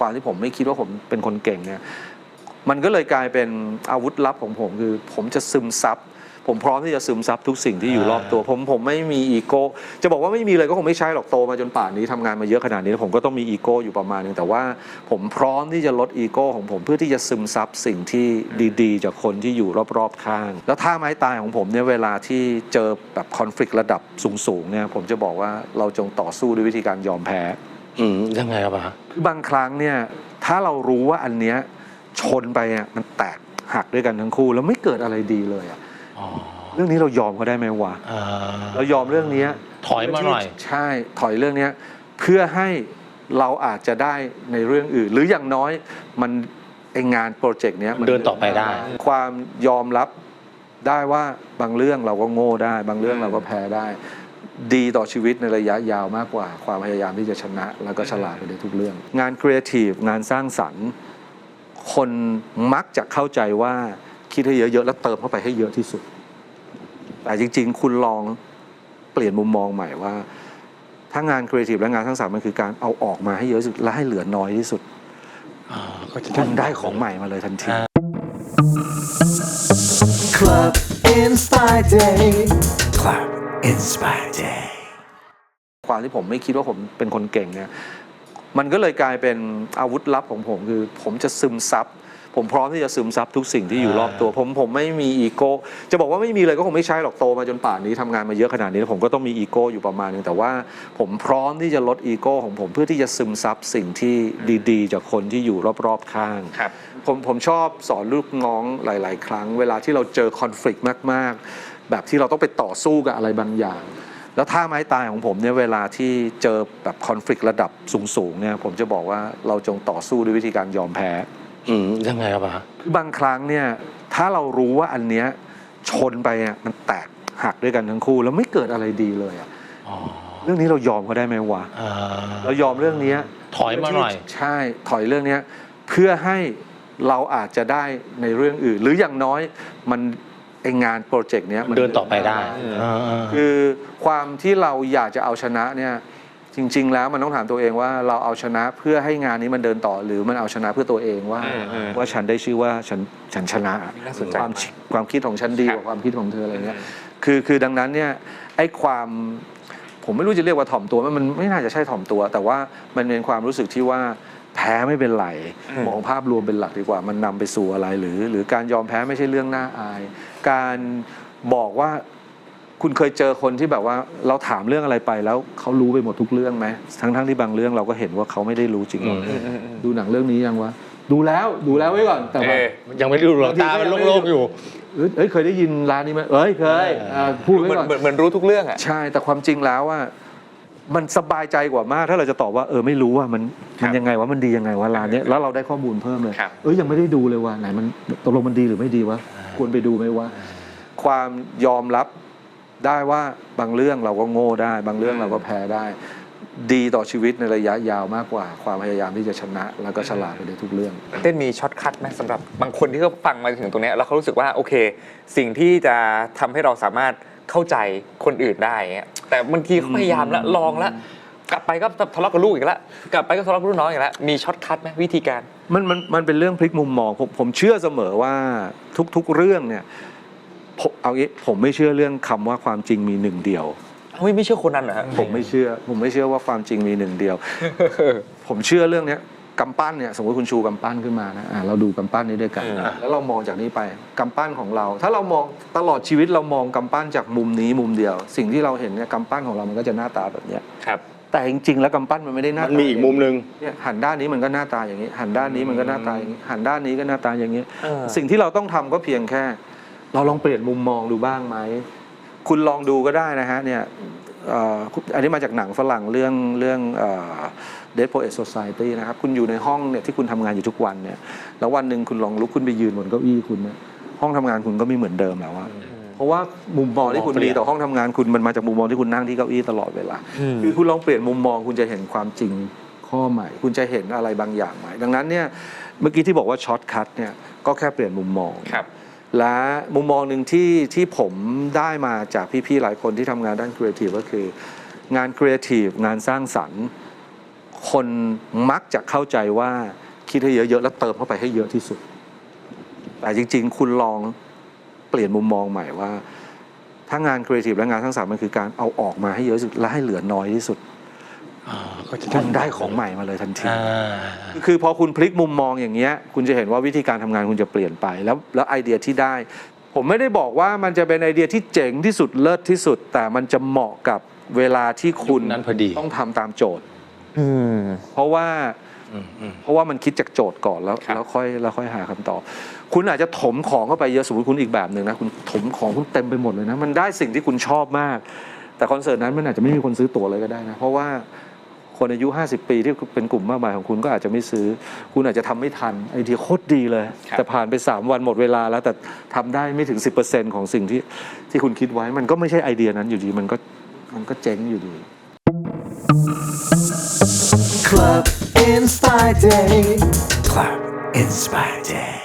ความที่ผมไม่คิดว่าผมเป็นคนเก่งเนี่ย มันก็เลยกลายเป็นอาวุธลับของผมคือ ผมจะซึมซับ ผมพร้อมที่จะซึมซับทุกสิ่งที่อยู่รอบตัว ผมผมไม่มีอีโก้จะบอกว่าไม่มีเลยก็คงไม่ใช่หรอกโตมาจนป่านนี้ทำงานมาเยอะขนาดนี้ผมก็ต้องมีอีโก้อยู่ประมาณนึงแต่ว่าผมพร้อมที่จะลดอีโก้ของผมเพื่อที่จะซึมซับสิ่งที่ดีๆ จากคนที่อยู่รอบๆข้าง แล้วท่าไม้ตายของผมเนี่ยเวลาที่เจอแบบคอน FLICT ระดับสูงๆเนี่ยผมจะบอกว่าเราจงต่อสู้ด้วยวิธีการยอมแพ้ อืมยังไงครับป้าคือบางครั้งเนี่ย ถ้าเรารู้ว่าอันเนี้ยชนไปอะมันแตกหักด้วยกันทั้งคู่ แล้วไม่เกิดอะไรดีเลยอะอ๋อเรื่องนี้เรายอมเขาได้ไหมวะอ่าเรายอมเรื่องเนี้ยถอยมาหน่อย ใช่ถอยเรื่องเนี้ยเพื่อให้เราอาจจะได้ในเรื่องอื่น หรืออย่างน้อยมันไองานโปรเจกต์เนี้ยมัเดินต่อไปได้ ความยอมรับได้ว่าบางเรื่องเราก็โง่ได้ บางเรื่องเราก็แพ้ได้ ดีต่อชีวิตในระยะยาวมากกว่า ความพยายามที่จะชนะ แล้วก็ฉลาดไปในทุกเรื่อง งานครีเอทีฟงานสร้างสรรค์ คนมักจะเข้าใจว่าคิดให้เยอะๆแล้วเติมเข้าไปให้เยอะที่สุด แต่จริง ๆ คุณลองเปลี่ยนมุมมองใหม่ว่า ถ้างานครีเอทีฟและงานสร้างสรรค์มันคือการเอาออกมาให้เยอะที่สุดและให้เหลือน้อยที่สุดอ่าก็จะคุณได้ของใหม่มาเลยทันทีอ่า Club Inspire Day. Club Inspire Day. ความที่ผมไม่คิดว่าผมเป็นคนเก่งเนี่ยมันก็เลยกลายเป็นอาวุธลับของผมคือ ผมจะซึมซับผมพร้อมที่จะซึมซับทุกสิ่งที่อยู่รอบตัว ผมผมไม่มีอีโก้จะบอกว่าไม่มีเลยก็คงไม่ใช่หรอกโตมาจนป่านนี้ทำงานมาเยอะขนาดนี้ผมก็ต้องมีอีโก้อยู่ประมาณนึงแต่ว่าผมพร้อมที่จะลดอีโก้ของผมเพื่อที่จะซึมซับสิ่งที่ดีๆ จากคนที่อยู่รอบๆข้างครับผมผมชอบสอนลูกน้องหลาย ๆ ครั้ง เวลาที่เราเจอคอน FLICT มากๆ แบบที่เราต้องไปต่อสู้กับอะไรบางอย่าง แล้วท่าไม้ตายของผมเนี่ยเวลาที่เจอแบบคอน FLICT ระดับสูงๆเนี่ยผมจะบอกว่าเราจงต่อสู้ด้วยวิธีการยอมแพ้อืมยังไงครับป้าคือบางครั้งเนี่ยถ้าเรารู้ว่าอันเนี้ยชนไปอะมันแตกหักด้วยกันทั้งคู่ แล้วไม่เกิดอะไรดีเลยอะอ๋อเรื่องนี้เรายอมเขาได้ไหมวะอ่าเรายอมเรื่องเนี้ยถอยมาหน่อยใช่ถอยเรื่องเนี้ยเพื่อให้เราอาจจะได้ในเรื่องอื่น หรืออย่างน้อยมัน ไองานโปรเจกต์เนี้ยมัเดินต่อไปได้อ่าคือความที่เราอยากจะเอาชนะเนี่ยจริง ๆ แล้วมันต้องถามตัวเองว่าเราเอาชนะเพื่อให้งานนี้มันเดินต่อหรือมันเอาชนะเพื่อตัวเองว่าอืมอืมว่าฉันได้ชื่อว่าฉันฉันชนะน่าสนใจความมากความคิดของฉันดีครักบว่าความคิดของเธออะไรเงี้ยคือคือดังนั้นเนี่ยไอ้ความผมไม่รู้จะเรียกว่าถ่อมตัวไหมมันไม่น่าจะใช่ถ่อมตัว แต่ว่ามันเป็นความรู้สึกที่ว่า แพ้ไม่เป็นไรอืมมองภาพรวมเป็นหลักดีกว่า มันนำไปสู่อะไรหรือ หรือการยอมแพ้ไม่ใช่เรื่องน่าอาย การบอกว่าคุณเคยเจอคนที่แบบว่าเราถามเรื่องอะไรไปแล้วเขารู้ไปหมดทุกเรื่องไหมทั้งทั้งๆที่บางเรื่องเราก็เห็นว่าเขาไม่ได้รู้จริงหรอกอืมอืมอืมดูหนังเรื่องนี้ยังวะดูแล้วดูแล้วไว้ก่อนแต่เอว่าอยังไม่ได้ดูหรอกตามันโล่งๆอยู่เอ้ยเอ้ยเคยได้ยินร้านนี้ไหมเอ้ยเคยเอออ่าพูดเหไว้มือนก่อนเหมือนเหมือนรู้ทุกเรื่องอะใช่แต่ความจริงแล้วว่า มันสบายใจกว่ามาก ถ้าเราจะตอบว่าเออไม่รู้ว่ามันครัมันบยังไงว่ามันดียังไงว่าร้านเนี้ยแล้วเราได้ข้อมูลเพิ่มเลยครับ เอ้ยยังไม่ได้ดูเลยว่าไหนมันตกลงมันดีหรือไม่ดีวะควรไปดูไหมวะความยอมรับได้ว่าบางเรื่องเราก็โง่ได้ บางเรื่องเราก็แพ้ได้ ดีต่อชีวิตในระยะยาวมากกว่า ความพยายามที่จะชนะแล้วก็ฉลาดไปในทุกเรื่อง เต้นมีช็อตคัทไหมสำหรับบางคนที่เขาฟังมาถึงตรงเนี้ยแล้วเขารู้สึกว่าโอเค สิ่งที่จะทำให้เราสามารถ เข้าใจคนอื่นได้เงี้ยแต่บางทีเขาพยายามแล้วลองแล้วกลับไปก็ทะเลาะกับลูกอีกแล้วกลับไปก็ทะเลาะกับลูกน้องอีกแล้วมีช็อตคัทไหมวิธีการมันมันมันเป็นเรื่องพลิกมุมมองผมผมเชื่อเสมอว่าทุกๆเรื่องเนี่ยผมเอางี้ผมไม่เชื่อเรื่องคำว่าความจริงมีหนึ่งเดียวไม่ไม่เชื่อคนนั้นเหรอฮะผมไม่เชื่อ ผมไม่เชื่อว่าความจริงมีหนึ่งเดียว ผมเชื่อเรื่องเนี้ย กำปั้นเนี่ยสมมติคุณชูกำปั้นขึ้นมานะอะเราดูกำปั้นนี้ด้วยกันอืมอะแล้วเรามองจากนี้ไปกำปั้นของเรา ถ้าเรามองตลอดชีวิตเรามองกำปั้นจากมุมนี้มุมเดียว สิ่งที่เราเห็นเนี่ยกำปั้นของเรามันก็จะหน้าตาแบบเนี้ยครับ แต่จริงๆ แล้วกำปั้นมันไม่ได้หน้ามันตามีอีกมุมหนึ่ง เนี่ยหันด้านนี้มันก็หน้าตาอย่างนี้ หันด้านนี้มันก็หน้าตาอย่างนี้หันด้านนี้ก็หน้าตาอย่างนี้ เออ สิ่งที่เราต้องทำก็เพียงแค่ เราลองเปลี่ยนมุมมองดูบ้างไหม คุณลองดูก็ได้นะฮะเนี่ยเอ่ออันนี้มาจากหนังฝรั่งเรื่องเรื่องเอ่อ Dead Poet Society นะครับ คุณอยู่ในห้องเนี่ยที่คุณทำงานอยู่ทุกวันเนี่ย แล้ววันหนึ่งคุณลองลุกขึ้นไปยืนบนเก้าอี้คุณเนี่ยห้องทำงานคุณก็ไม่เหมือนเดิมแล้วอะเพราะว่ามุมมองที่คุณมุมมองเปลี่มียนต่อห้องทำงานคุณมันมาจากมุมมองที่คุณนั่งที่เก้าอี้ตลอดเวลา คือคุณลองเปลี่ยนมุมมองคุณจะเห็นความจริงข้อใหม่ คุณจะเห็นอะไรบางอย่างใหม่ ดังนั้นเนี่ยเมื่อกี้ที่บอกว่าช็อตคัทเนี่ยก็แค่เปลี่ยนมุมมองครับ และมุมมองหนึ่งที่ที่ผมได้มาจากพี่ ๆ หลายคนที่ทำงานด้านครีเอทีฟก็คืองานครีเอทีฟงานสร้างสรรค์ คนมักจะเข้าใจว่าคิดให้เยอะ ๆ แล้วเติมเข้าไปให้เยอะที่สุด แต่จริง ๆ คุณลองเปลี่ยนมุมมองใหม่ว่า ถ้างานครีเอทีฟและงานสร้างสรรค์มันคือการเอาออกมาให้เยอะที่สุดและให้เหลือน้อยที่สุด ก็จะคุณได้ของใหม่มาเลยทันทีอ่าคือพอคุณพลิกมุมมองอย่างเงี้ย คุณจะเห็นว่าวิธีการทำงานคุณจะเปลี่ยนไปแล้วแล้วไอเดียที่ได้ ผมไม่ได้บอกว่ามันจะเป็นไอเดียที่เจ๋งที่สุดเลิศที่สุด แต่มันจะเหมาะกับเวลาที่คุณนั้นพอดีต้องทำตามโจทย์อืมเพราะว่าอืมอืมเพราะว่ามันคิดจากโจทย์ก่อนแล้วครับแล้วค่อยแล้วค่อยหาคำตอบคุณอาจจะถมของเข้าไปเยอะสมมติคุณอีกแบบหนึ่งนะคุณถมของคุณเต็มไปหมดเลยนะมันได้สิ่งที่คุณชอบมาก แต่คอนเสิร์ตนั้นมันอาจจะไม่มีคนซื้อตั๋วเลยก็ได้นะเพราะว่า คนอายุ 50 ปีที่เป็นกลุ่มมากมายของคุณก็อาจจะไม่ซื้อ คุณอาจจะทำไม่ทันไอเดียโคตรดีเลยครับแต่ผ่านไป 3 วันหมดเวลาแล้วแต่ทำได้ไม่ถึง 10%ของสิ่งที่ที่คุณคิดไว้มันก็ไม่ใช่ไอเดียนั้นอยู่ดีมันก็มันก็เจ๊งอยู่ดี Club Inspire Day. Club Inspire Day.